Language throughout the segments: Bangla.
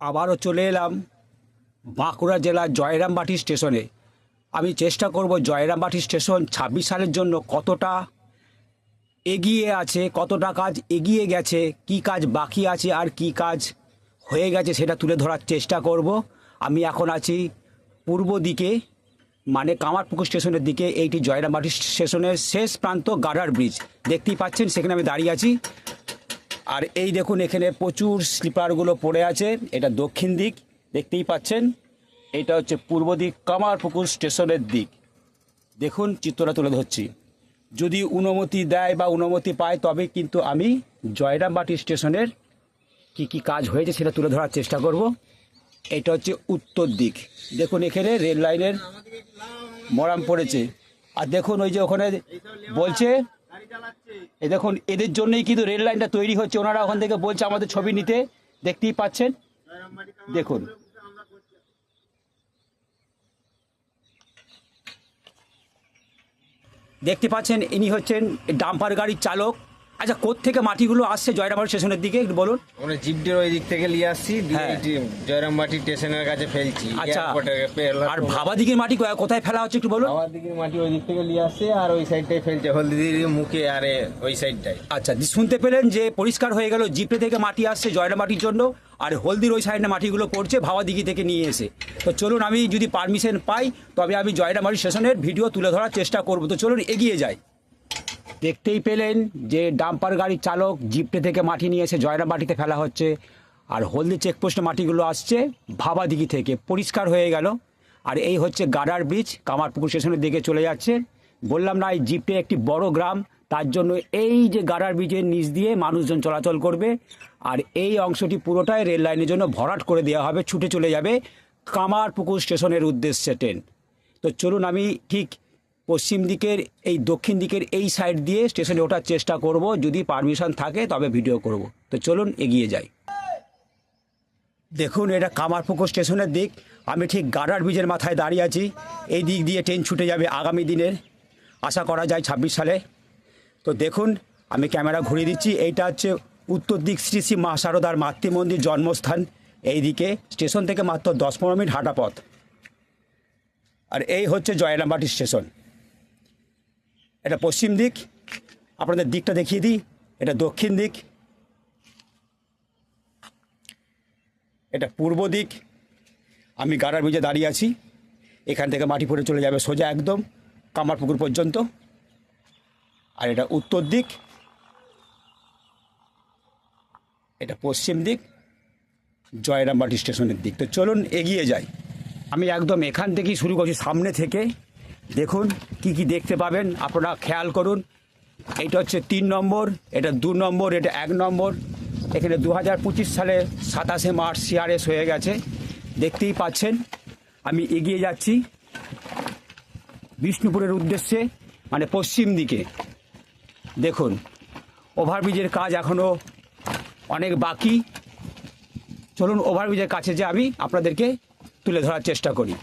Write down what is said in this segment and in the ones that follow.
আবারও চলে এলাম বাঁকুড়া জেলার জয়রামবাটি স্টেশনে। আমি চেষ্টা করব জয়রামবাটি স্টেশন ছাব্বিশ সালের জন্য কতটা এগিয়ে আছে, কতটা কাজ এগিয়ে গেছে, কি কাজ বাকি আছে আর কি কাজ হয়ে গেছে সেটা তুলে ধরার চেষ্টা করব। আমি এখন আছি পূর্ব দিকে মানে কামারপুকুর স্টেশনের দিকে, এইটি জয়রামবাটি স্টেশনের শেষ প্রান্ত গাডার ব্রিজ। দেখতেই পাচ্ছেন, সেখানে আমি দাঁড়িয়ে আছি। আর এই দেখুন, এখানে প্রচুর স্লিপারগুলো পড়ে আছে। এটা দক্ষিণ দিক, দেখতেই পাচ্ছেন। এটা হচ্ছে পূর্ব দিক, কামারপুকুর স্টেশনের দিক। দেখুন, চিত্রটা তুলে ধরছি। যদি অনুমতি দেয় বা অনুমতি পায়, তবে কিন্তু আমি জয়রামবাটি স্টেশনের কি কি কাজ হয়েছে সেটা তুলে ধরার চেষ্টা করব। এটা হচ্ছে উত্তর দিক। দেখুন, এখানে রেল লাইনের মরাম পড়েছে। আর দেখুন, ওই যে ওখানে বলছে এই দেখুন, এদের জন্যই কিন্তু রেল লাইনটা তৈরি হচ্ছে। ওনারা ওখান থেকে বলছে আমাদের ছবি নিতে। দেখতেই পাচ্ছেন। দেখুন। দেখতে পাচ্ছেন, ইনি হচ্ছেন ডাম্পার গাড়ির চালক। আচ্ছা কোত্থেকে মাটিগুলো আসছে জয়রামবাড়ি স্টেশনের দিকে একটু বলুন? আমরা জিপটির ওই দিক থেকে নিয়ে আসছি হ্যাঁ। জয়রামবাটি স্টেশনের কাছে ফেলছি। আচ্ছা আর পর- ভাবা দিকের মাটি কো- কোথায় ফেলা হচ্ছে একটু বলুন? আমার দিকে মাটি ওই দিক থেকে নিয়ে আসছে আর ওই সাইডটাই ফেলছে হলদিদির মুখে আর এ ওই সাইডটাই আচ্ছা দি- শুনতে পেলেন যে পরিষ্কার হয়ে গেল জিপে থেকে মাটি আসছে জয়রা মাটির জন্য আর হলদির ওই সাইডে মাটিগুলো পড়ছে ভাবা দিঘি থেকে নিয়ে এসে। তো চলুন আমি যদি পারমিশন পাই তবে আমি জয়রামাটি স্টেশনের ভিডিও তুলে ধরার চেষ্টা করব। তো চলুন এগিয়ে যাই। দেখতেই পেলেন যে ডাম্পার গাড়ির চালক জিপটে থেকে মাটি নিয়ে এসে জয়রামবাটিতে ফেলা হচ্ছে। আর হলদি চেকপোস্টে মাটিগুলো আসছে ভাবা দিঘি থেকে। পরিষ্কার হয়ে গেল। আর এই হচ্ছে গাডার ব্রিজ। কামারপুকুর স্টেশনের দিকে চলে যাচ্ছে। বললাম না, এই জিপটে একটি বড় গ্রাম। তার জন্য এই যে গাডার ব্রিজের নিচ দিয়ে মানুষজন চলাচল করবে। আর এই অংশটি পুরোটাই রেল লাইনের জন্য ভরাট করে দেওয়া হবে। ছুটে চলে যাবে কামারপুকুর স্টেশনের উদ্দেশ্যে ট্রেন। তো চলুন আমি ঠিক পশ্চিম দিকের এই দক্ষিণ দিকের এই সাইড দিয়ে স্টেশনে ওঠার চেষ্টা করব। যদি পারমিশন থাকে, তবে ভিডিও করব। তো চলুন এগিয়ে যাই। দেখুন, এটা কামারপুকুর স্টেশনের দিক। আমি ঠিক গাডার ব্রিজের মাথায় দাঁড়িয়ে আছি। এই দিক দিয়ে ট্রেন ছুটে যাবে আগামী দিনের। আশা করা যায় ছাব্বিশ সালে। তো দেখুন, আমি ক্যামেরা ঘুরিয়ে দিচ্ছি। এইটা হচ্ছে উত্তর দিক শ্রী শ্রী মা শারদার মাতৃমন্দির জন্মস্থান। এই দিকে স্টেশন থেকে মাত্র দশ পনেরো মিনিট হাঁটা পথ। আর এই হচ্ছে জয়রামবাটি স্টেশন এটা পশ্চিম দিক, আপনাদের দিকটা দেখিয়ে দিই, এটা দক্ষিণ দিক, এটা পূর্ব দিক, আমি গাড়ার ব্রিজে দাঁড়িয়ে আছি, এখান থেকে মাটি পড়ে চলে যাবে সোজা একদম, কামারপুকুর পর্যন্ত, আর এটা উত্তর দিক, এটা পশ্চিম দিক, জয়রামবাটি স্টেশনের দিক। তো চলুন এগিয়ে যাই। আমি একদম এখান থেকেই শুরু করছি, সামনে থেকে দেখুন, কি কি দেখতে পাবেন। আপনারা খেয়াল করুন, এটা হচ্ছে তিন নম্বর, এটা দু নম্বর, এটা এক নম্বর। এখানে দু হাজার পঁচিশ সালে সাতাশে মার্চ সিআরএস হয়ে গেছে। দেখতেই পাচ্ছেন, আমি এগিয়ে যাচ্ছি বিষ্ণুপুরের উদ্দেশ্যে মানে পশ্চিম দিকে। দেখুন, ওভারব্রিজের কাজ এখনও অনেক বাকি। চলুন, ওভারব্রিজের কাছে যে আমি আপনাদেরকে তুলে ধরার চেষ্টা করি।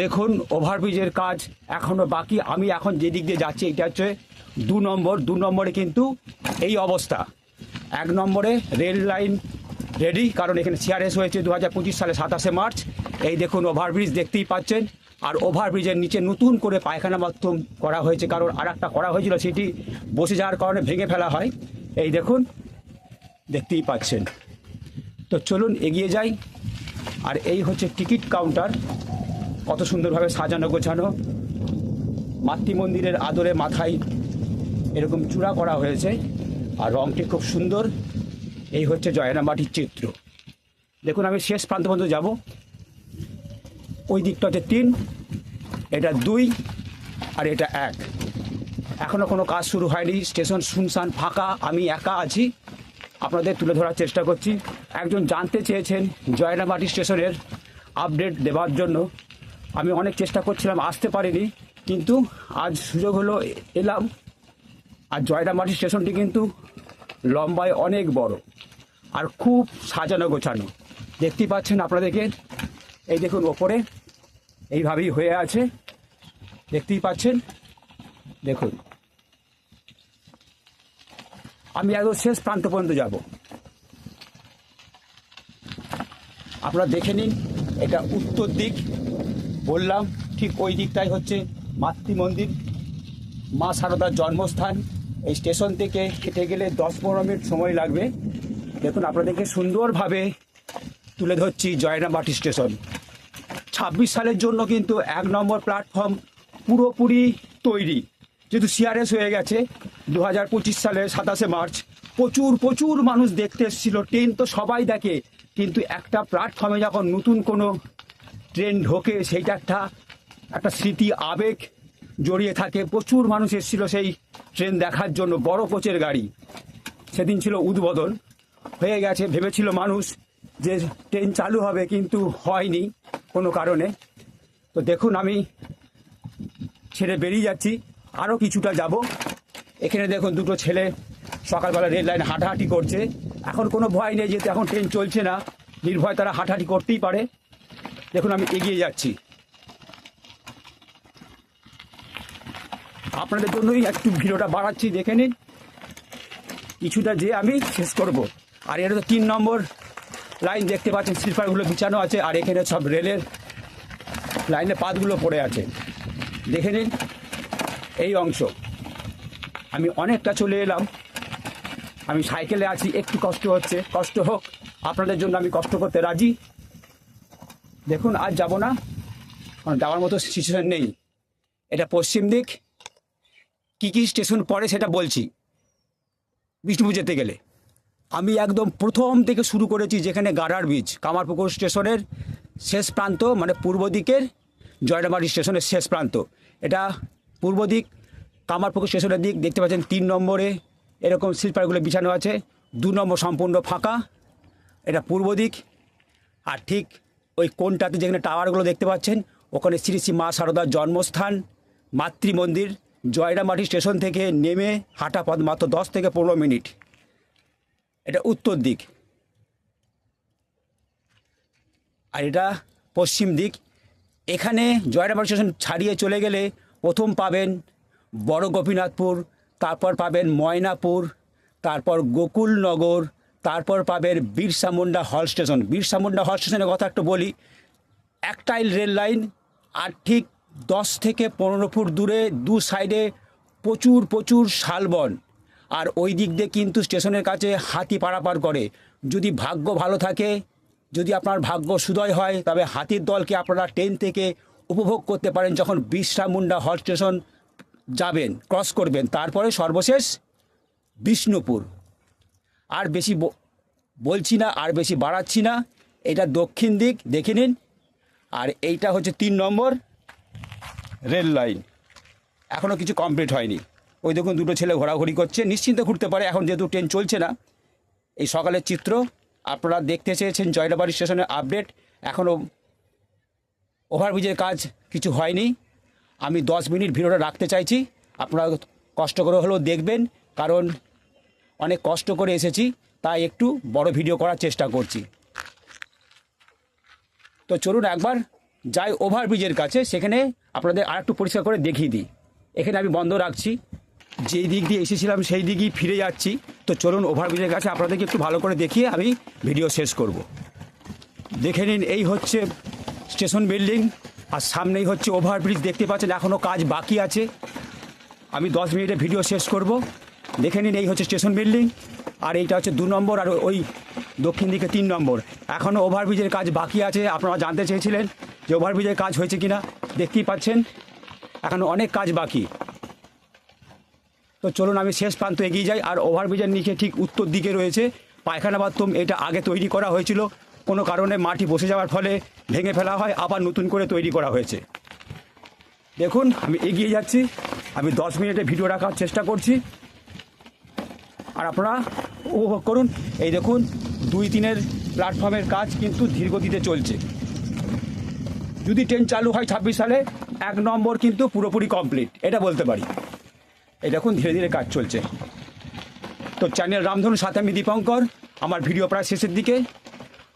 দেখুন ওভারব্রিজের কাজ এখনও বাকি। আমি এখন যে দিক দিয়ে যাচ্ছি, এটা হচ্ছে দু নম্বর। দু নম্বরে কিন্তু এই অবস্থা। এক নম্বরে রেল লাইন রেডি কারণ এখানে সিআরএস হয়েছে দু হাজার পঁচিশ সালে সাতাশে মার্চ। এই দেখুন ওভারব্রিজ দেখতেই পাচ্ছেন। আর ওভারব্রিজের নিচে নতুন করে পায়খানা বাথরুম করা হয়েছে, কারণ আর একটা করা হয়েছিল, সেটি বসে যাওয়ার কারণে ভেঙে ফেলা হয়। এই দেখুন, দেখতেই পাচ্ছেন। তো চলুন এগিয়ে যাই। আর এই হচ্ছে টিকিট কাউন্টার কত সুন্দরভাবে সাজানো, গোছানো। মাতৃ মন্দিরের আদরে মাথায় এরকম চূড়া করা হয়েছে আর রংটি খুব সুন্দর। এই হচ্ছে জয়নামাটির চিত্র। দেখুন, আমি শেষ প্রান্ত পর্যন্ত যাব। ওই দিকটা হচ্ছে তিন, এটা দুই আর এটা এক। এখনও কোনো কাজ শুরু হয়নি। স্টেশন শুনশান ফাঁকা। আমি একা আছি। আপনাদের তুলে ধরার চেষ্টা করছি। একজন জানতে চেয়েছেন জয়নামাটি স্টেশনের আপডেট দেওয়ার জন্য। আমি অনেক চেষ্টা করছিলাম, আসতে পারিনি, কিন্তু আজ সুযোগ হলো, এলাম। আর জয়রামাটি স্টেশনটি কিন্তু লম্বায় অনেক বড় আর খুব সাজানো গোছানো। দেখতেই পাচ্ছেন আপনাদেরকে, এই দেখুন ওপরে, এইভাবেই হয়ে আছে। দেখতেই পাচ্ছেন, দেখুন। আমি একদম শেষ প্রান্ত পর্যন্ত যাব। আপনারা দেখে নিন, এটা উত্তর দিক। বললাম, ঠিক ওই দিকটাই হচ্ছে মাতৃ মন্দির, মা সারদার জন্মস্থান। এই স্টেশন থেকে হেঁটে গেলে দশ পনেরো মিনিট সময় লাগবে। দেখুন, আপনাদেরকে সুন্দরভাবে তুলে ধরছি জয়রামবাটি স্টেশন। ছাব্বিশ সালের জন্য কিন্তু এক নম্বর প্ল্যাটফর্ম পুরোপুরি তৈরি। যেহেতু সিআরএস হয়ে গেছে দু হাজার পঁচিশ সালে সাতাশে মার্চ, প্রচুর প্রচুর মানুষ দেখতে এসেছিল, ট্রেন তো সবাই দেখে। কিন্তু একটা প্ল্যাটফর্মে যখন নতুন কোনো ট্রেন ঢোকে সেইটা একটা একটা স্মৃতি, আবেগ জড়িয়ে থাকে। প্রচুর মানুষ এসেছিল সেই ট্রেন দেখার জন্য, বড় কোচের গাড়ি। সেদিন ছিল উদ্বোধন। হয়ে গেছে, ভেবেছিল মানুষ যে ট্রেন চালু হবে, কিন্তু হয়নি কোনো কারণে। তো দেখুন, আমি ছেড়ে বেরিয়ে যাচ্ছি। আরও কিছুটা যাব। এখানে দেখুন, দুটো ছেলে সকালবেলা রেল লাইন হাঁটাহাঁটি করছে। এখন কোনো ভয় নেই, যেহেতু এখন ট্রেন চলছে না, নির্ভয় তারা হাঁটাহাঁটি করতেই পারে। দেখুন, আমি এগিয়ে যাচ্ছি। আপনাদের জন্যই একটু ভিডিওটা বাড়াচ্ছি, দেখে নিন। কিছুটা যে আমি শেষ করব। আর এটা তো তিন নম্বর লাইন দেখতে পাচ্ছেন স্লিপারগুলো বিছানো আছে, আর এখানে সব রেলের লাইনে পাতগুলো পড়ে আছে। দেখে নিন এই অংশ। আমি অনেকটা চলে এলাম। আমি সাইকেলে আছি, একটু কষ্ট হচ্ছে। কষ্ট হোক, আপনাদের জন্য আমি কষ্ট করতে রাজি। দেখুন আজ যাব না। কারণ যাওয়ার মতো সিচুয়েশন নেই। এটা পশ্চিম দিক। কী কী স্টেশন পড়ে সেটা বলছি। বিষ্ণুপুর যেতে গেলে। আমি একদম প্রথম থেকে শুরু করেছি যেখানে গাড়ার বীজ কামারপুকুর স্টেশনের শেষ প্রান্ত মানে পূর্ব দিকের জয়রামারি স্টেশনের শেষ প্রান্ত। এটা পূর্ব দিক, কামারপুকুর স্টেশনের দিক। দেখতে পাচ্ছেন, তিন নম্বরে এরকম স্লিপারগুলো বিছানো আছে। দু নম্বর সম্পূর্ণ ফাঁকা। এটা পূর্ব দিক। আর ঠিক ওই কোনটাতে যেখানে টাওয়ারগুলো দেখতে পাচ্ছেন? ওখানে শ্রী শ্রী মা সারদার জন্মস্থান মাতৃ মন্দির জয়রামাটি স্টেশন থেকে নেমে হাঁটা পথ মাত্র দশ থেকে পনেরো মিনিট। এটা উত্তর দিক। আর এটা পশ্চিম দিক। এখানে জয়রামাটি স্টেশন ছাড়িয়ে চলে গেলে প্রথম পাবেন বড় গোপীনাথপুর, তারপর পাবেন ময়নাপুর, তারপর গোকুলনগর তারপর পাবেন বিরসা মুন্ডা হল স্টেশন। বিরসা মুন্ডা হল স্টেশনের কথা একটু বলি। একটাইল রেল লাইন, আর ঠিক দশ থেকে পনেরো ফুট দূরে দু সাইডে প্রচুর প্রচুর শালবন। আর ওই দিক দিয়ে কিন্তু স্টেশনের কাছে হাতি পারাপার করে। যদি ভাগ্য ভালো থাকে, যদি আপনার ভাগ্য সুদয় হয়, তবে হাতির দলকে আপনারা ট্রেন থেকে উপভোগ করতে পারেন যখন বিশ্রামুন্ডা হল স্টেশন যাবেন, ক্রস করবেন। তারপরে সর্বশেষ বিষ্ণুপুর। আর বেশি বলছি না, আর বেশি বাড়াচ্ছি না। এটা দক্ষিণ দিক, দেখে নিন। আর এইটা হচ্ছে তিন নম্বর রেল লাইন। এখনও কিছু কমপ্লিট হয়নি। ওই দেখুন, দুটো ছেলে ঘোরাঘুরি করছে। নিশ্চিন্তে ঘুরতে পারে, এখন যেহেতু ট্রেন চলছে না। এই সকালের চিত্র, আপনারা দেখতে চেয়েছেন জয়রাবাড়ি স্টেশনের আপডেট এখনও ওভারব্রিজের কাজ কিছু হয়নি। আমি দশ মিনিট ভিডিওটা রাখতে চাইছি। আপনারা কষ্ট করে হলেও দেখবেন, কারণ অনেক কষ্ট করে এসেছি, তাই একটু বড় ভিডিও করার চেষ্টা করছি। তো চলুন একবার যাই ওভারব্রিজের কাছে, সেখানে আপনাদের আর একটু পরিষ্কার করে দেখিয়ে দিই। এখানে আমি বন্ধ রাখছি। যেই দিক দিয়ে এসেছিলাম, সেই দিকই ফিরে যাচ্ছি। তো চলুন ওভারব্রিজের কাছে আপনাদেরকে একটু ভালো করে দেখিয়ে আমি ভিডিও শেষ করব। দেখে নিন, এই হচ্ছে স্টেশন বিল্ডিং আর সামনেই হচ্ছে ওভারব্রিজ দেখতে পাচ্ছেন এখনও কাজ বাকি আছে। আমি দশ মিনিটে ভিডিও শেষ করব। দেখে নিন, এই হচ্ছে স্টেশন বিল্ডিং, আর এইটা হচ্ছে দু নম্বর, আর ওই দক্ষিণ দিকে তিন নম্বর। এখনও ওভারব্রিজের কাজ বাকি আছে, আপনারা জানতে চেয়েছিলেন যে ওভারব্রিজের কাজ হয়েছে কি না দেখতেই পাচ্ছেন এখনও অনেক কাজ বাকি। তো চলুন, আমি শেষ প্রান্ত এগিয়ে যাই, আর ওভারব্রিজের নিচে ঠিক উত্তর দিকে রয়েছে, পায়খানা বাথরুম, এটা আগে তৈরি করা হয়েছিল, কোনো কারণে মাটি বসে যাওয়ার ফলে ভেঙে ফেলা হয়, আবার নতুন করে তৈরি করা হয়েছে। দেখুন, আমি এগিয়ে যাচ্ছি, আমি দশ মিনিটে ভিডিও রাখার চেষ্টা করছি আর আপনারা উপভোগ করুন। এই দেখুন, দুই তিনের প্ল্যাটফর্মের কাজ কিন্তু ধীরগতিতে চলছে। যদি ট্রেন চালু হয় ছাব্বিশ সালে, এক নম্বর কিন্তু পুরোপুরি কমপ্লিট এটা বলতে পারি। এই দেখুন, ধীরে ধীরে কাজ চলছে। তো চ্যানেল রামধনু, সাথে আমি দীপঙ্কর, আমার ভিডিও প্রায় শেষের দিকে।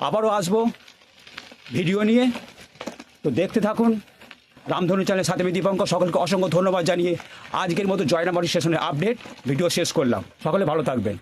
আবারও আসব ভিডিও নিয়ে। তো দেখতে থাকুন রামধনু চ্যানেলের সাথে আমি দীপঙ্কর। সকলকে অসংখ্য ধন্যবাদ জানিয়ে আজকের মতো জয়নামারি স্টেশনের আপডেট ভিডিও শেষ করলাম। সকলে ভালো থাকবেন।